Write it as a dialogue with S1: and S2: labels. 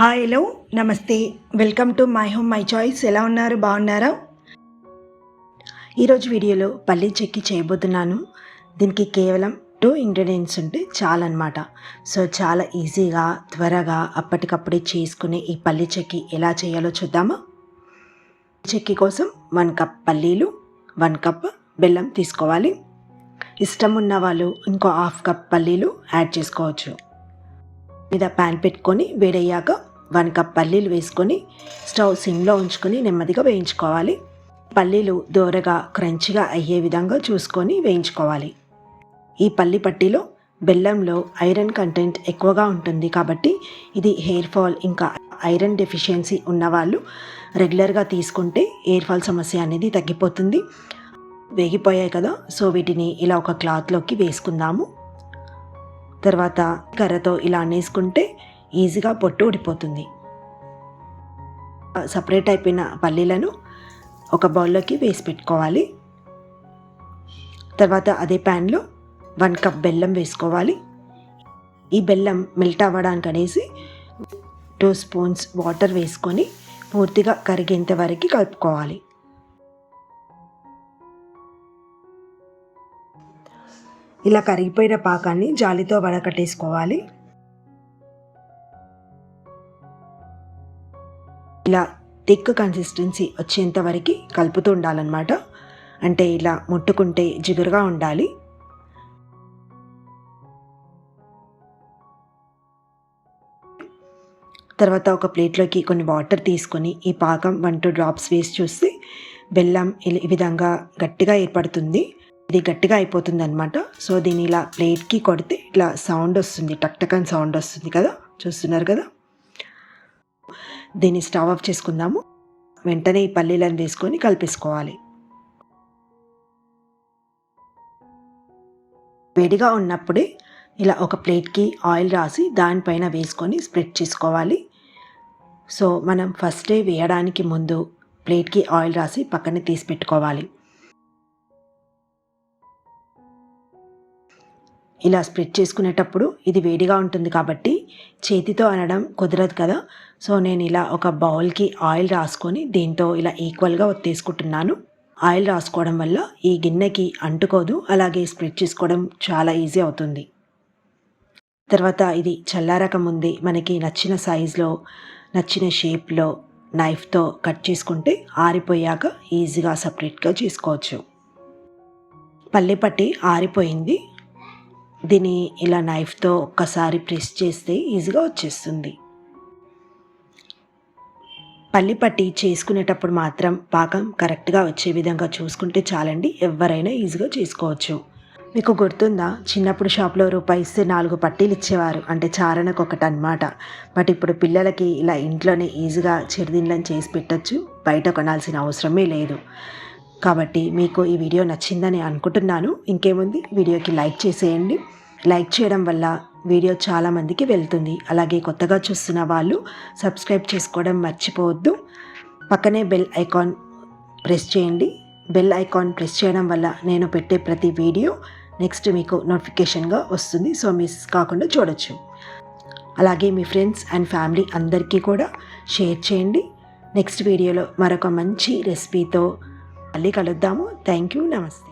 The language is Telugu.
S1: హాయ్ హలో నమస్తే welcome to my home my choice ఎలా ఉన్నారు? బాగున్నారా? ఈరోజు వీడియోలో పల్లీ చెక్కి చేయబోతున్నాను. దీనికి కేవలం టూ ఇంగ్రీడియంట్స్ ఉంటే చాలన్నమాట. సో చాలా ఈజీగా త్వరగా అప్పటికప్పుడే చేసుకునే ఈ పల్లీ చెక్కి ఎలా చేయాలో చూద్దామా? చెక్కి కోసం వన్ కప్ పల్లీలు వన్ కప్ బెల్లం తీసుకోవాలి. ఇష్టం ఉన్న వాళ్ళు ఇంకో హాఫ్ కప్ పల్లీలు యాడ్ చేసుకోవచ్చు. మీద ప్యాన్ పెట్టుకొని వేడయ్యాక వన్ కప్ పల్లీలు వేసుకొని స్టవ్ సిమ్లో ఉంచుకొని నెమ్మదిగా వేయించుకోవాలి. పల్లీలు దోరగా క్రంచిగా అయ్యే విధంగా చూసుకొని వేయించుకోవాలి. ఈ పల్లి పట్టీలో బెల్లంలో ఐరన్ కంటెంట్ ఎక్కువగా ఉంటుంది కాబట్టి ఇది హెయిర్ ఫాల్ ఇంకా ఐరన్ డెఫిషియన్సీ ఉన్నవాళ్ళు రెగ్యులర్గా తీసుకుంటే హెయిర్ ఫాల్ సమస్య అనేది తగ్గిపోతుంది. వేగిపోయాయి కదా సో వీటిని ఇలా ఒక క్లాత్లోకి వేసుకుందాము. తర్వాత కర్రతో ఇలా అనేసుకుంటే ఈజీగా పొట్టు ఊడిపోతుంది. సపరేట్ అయిపోయిన పల్లీలను ఒక బౌల్లోకి వేసి పెట్టుకోవాలి. తర్వాత అదే ప్యాన్లో వన్ కప్ బెల్లం వేసుకోవాలి. ఈ బెల్లం మెల్ట్ అవ్వడానికి అనేసి టూ స్పూన్స్ వాటర్ వేసుకొని పూర్తిగా కరిగేంత వరకు కలుపుకోవాలి. ఇలా కరిగిపోయిన పాకాన్ని జాలితో వడకట్టేసుకోవాలి. ఇలా థిక్ కన్సిస్టెన్సీ వచ్చేంత వరకు కలుపుతూ ఉండాలన్నమాట. అంటే ఇలా ముట్టుకుంటే జిగురుగా ఉండాలి. తర్వాత ఒక ప్లేట్లోకి కొన్ని వాటర్ తీసుకొని ఈ పాకం వన్ టూ డ్రాప్స్ వేసి చూస్తే బెల్లం ఈ విధంగా గట్టిగా ఏర్పడుతుంది. ఇది గట్టిగా అయిపోతుంది అనమాట సో దీన్ని ఇలా ప్లేట్కి కొడితే ఇట్లా సౌండ్ వస్తుంది. టక్ టక్ అని సౌండ్ వస్తుంది కదా? చూస్తున్నారు కదా? దీన్ని స్టవ్ ఆఫ్ చేసుకుందాము. వెంటనే ఈ పల్లీలను వేసుకొని కలిపేసుకోవాలి. వేడిగా ఉన్నప్పుడే ఇలా ఒక ప్లేట్కి ఆయిల్ రాసి దానిపైన వేసుకొని స్ప్రెడ్ చేసుకోవాలి. సో మనం ఫస్ట్ డే వేయడానికి ముందు ప్లేట్కి ఆయిల్ రాసి పక్కన తీసి పెట్టుకోవాలి. ఇలా స్ప్రెడ్ చేసుకునేటప్పుడు ఇది వేడిగా ఉంటుంది కాబట్టి చేతితో అనడం కుదరదు కదా. సో నేను ఇలా ఒక బౌల్కి ఆయిల్ రాసుకొని దీంతో ఇలా ఈక్వల్గా ఒత్తేసుకుంటున్నాను. ఆయిల్ రాసుకోవడం వల్ల ఈ గిన్నెకి అంటుకోదు అలాగే స్ప్రెడ్ చేసుకోవడం చాలా ఈజీ అవుతుంది. తర్వాత ఇది చల్లారక ముందే మనకి నచ్చిన సైజులో నచ్చిన షేప్లో నైఫ్తో కట్ చేసుకుంటే ఆరిపోయాక ఈజీగా సపరేట్గా చేసుకోవచ్చు. పల్లి పట్టి ఆరిపోయింది. దీన్ని ఇలా నైఫ్తో ఒక్కసారి ప్రెస్ చేస్తే ఈజీగా వచ్చేస్తుంది. పల్లి పట్టి చేసుకునేటప్పుడు మాత్రం పాకం కరెక్ట్గా వచ్చే విధంగా చూసుకుంటే చాలండి. ఎవరైనా ఈజీగా చేసుకోవచ్చు. మీకు గుర్తుందా? చిన్నప్పుడు షాప్లో రూపాయి ఇస్తే నాలుగు పట్టీలు ఇచ్చేవారు. అంటే చారణకు ఒకటి అనమాట బట్ ఇప్పుడు పిల్లలకి ఇలా ఇంట్లోనే ఈజీగా చిరుదిండ్లను చేసి పెట్టచ్చు. బయట కొనాల్సిన అవసరమే లేదు. కాబట్టి మీకు ఈ వీడియో నచ్చిందని అనుకుంటున్నాను. ఇంకేముంది? వీడియోకి లైక్ చేసేయండి. లైక్ చేయడం వల్ల వీడియో చాలామందికి వెళ్తుంది. అలాగే కొత్తగా చూస్తున్న వాళ్ళు సబ్స్క్రైబ్ చేసుకోవడం మర్చిపోవద్దు. పక్కనే బెల్ ఐకాన్ ప్రెస్ చేయండి. బెల్ ఐకాన్ ప్రెస్ చేయడం వల్ల నేను పెట్టే ప్రతి వీడియో నెక్స్ట్ మీకు నోటిఫికేషన్గా వస్తుంది. సో మిస్ కాకుండా చూడొచ్చు. అలాగే మీ ఫ్రెండ్స్ అండ్ ఫ్యామిలీ అందరికీ కూడా షేర్ చేయండి. నెక్స్ట్ వీడియోలో మరొక మంచి రెసిపీతో మళ్ళీ కలుద్దాము. థ్యాంక్ యూ నమస్తే